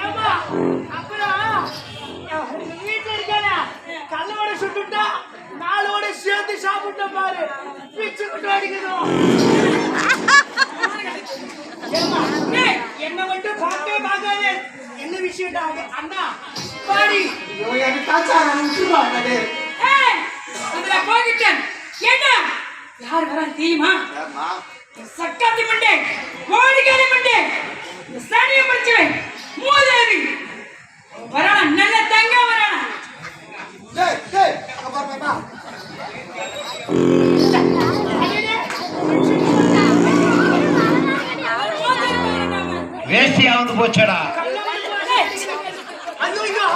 ஏம்மா? அப்புறம், பாரு. என்ன விஷயம் அண்ணா பாடி ஐயோ, எனக்கு காய்ச்சல் விட்டுருவாங்க போய்கிட்டேன். என்ன? யார் வரான் தெரியுமா? சக்காத்தி மண்டே கோடிக்காரி மண்டே சனிய படிச்சவன் மூதேவி வரானா நல்ல தங்க வரானா. வேஷ்டி அவுந்து போச்சடா ஐயோ ஐயோ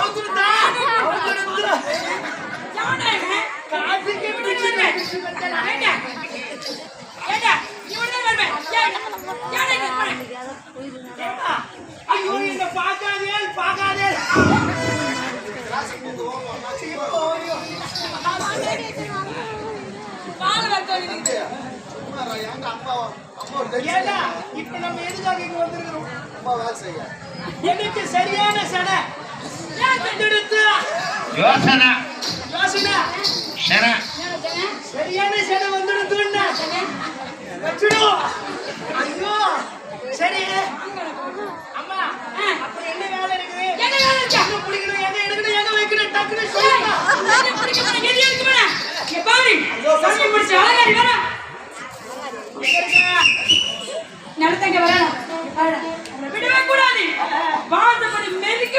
இப்ப நம்ம எதுக்காக இங்க வந்திருக்கிறோம் எனக்கு சரியான சடை. யோசனை. யோசனை. சன சரியான சடை வந்துடுதுன்னா வச்சிடும் ஐயோ சரி. அம்மா அப்புறம் என்ன வேலை இருக்குது? என்ன வேலை இருக்கு? எங்க பிடிக்கணும் எங்க எடுக்கணும் எங்க வைக்கணும் டக்குனு சொல்லுங்க எது இருக்கு மேடம் ஏ பாவரி சாமி அழகாரி வர நடத்தங்க வர விடவே கூடாது. வாசப்படி மெதுக்கி